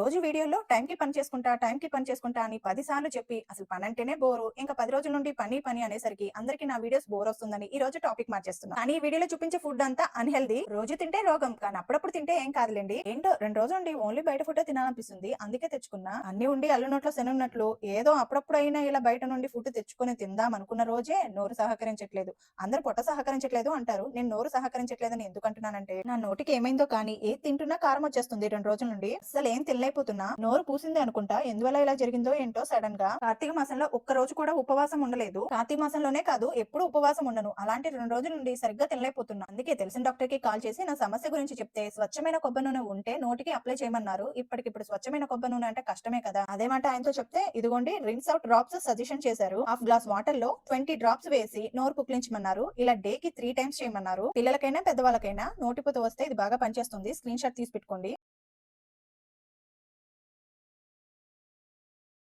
రోజు వీడియోలో టైం కి పని చేసుకుంటా టైంకి పని చేసుకుంటా అని పది సార్లు చెప్పి అసలు పని అంటేనే బోరు. ఇంకా పది రోజుల నుండి పని పని అనేసరికి అందరికి నా వీడియోస్ బోర్ వస్తుందని ఈ రోజు టాపిక్ మార్చేస్తున్నా. కానీ ఈ వీడియోలో చూపించే ఫుడ్ అంతా అన్హెల్దీ రోజు తింటే రోగం కానీ అప్పుడప్పుడు తింటే ఏం కాదులేండి. ఏంటో రెండు రోజులు నుండి ఓన్లీ బయట ఫుడ్ తినాలనిపిస్తుంది. అందుకే తెచ్చుకున్నా. అన్ని ఉండి అల్లునట్లు శనున్నట్లు ఏదో అప్పుడప్పుడు అయినా ఇలా బయట నుండి ఫుడ్ తెచ్చుకొని తిందాం అనుకున్న రోజే నోరు సహకరించట్లేదు. అందరు పొట్ట సహకరించట్లేదు అంటారు. నేను నోరు సహకరించట్లేదని ఎందుకంటున్నానంటే నా నోటికి ఏమైందో కానీ ఏ తింటున్నా కారం వచ్చేస్తుంది రెండు రోజుల నుండి. అసలు ఏం అయిపోతున్నా నోరు పూసింది అనుకుంటా ఎందువల్ల ఇలా జరిగిందో ఏంటో సడన్గా కార్తీక మాసంలో ఒక్క రోజు కూడా ఉపవాసం ఉండలేదు. కార్తీక మాసంలోనే కాదు ఎప్పుడు ఉపవాసం ఉండను. అలాంటి రెండు రోజుల నుండి సరిగ్గా తినలేకపోతున్నా. అందుకే తెలిసిన డాక్టర్కి కాల్ చేసి నా సమస్య గురించి చెప్తే స్వచ్ఛమైన కొబ్బరి నూనె ఉంటే నోటికి అప్లై చేయమన్నారు. ఇప్పటికిప్పుడు స్వచ్ఛమైన కొబ్బరి నూనె అంటే కష్టమే కదా. అదేమాట ఆయనతో చెప్తే ఇదిగోండి రిన్స్ అవుట్ డ్రాప్స్ సజెషన్ చేశారు. హాఫ్ గ్లాస్ వాటర్లో ట్వంటీ డ్రాప్స్ వేసి నోరు పుక్లించమన్నారు ఇలా డే కి త్రీ టైమ్స్ చేయమన్నారు. పిల్లలకైనా పెద్దవాళ్ళకైనా నోటిపోత వస్తే ఇది బాగా పనిచేస్తుంది. స్క్రీన్ షాట్ తీసి పెట్టుకోండి.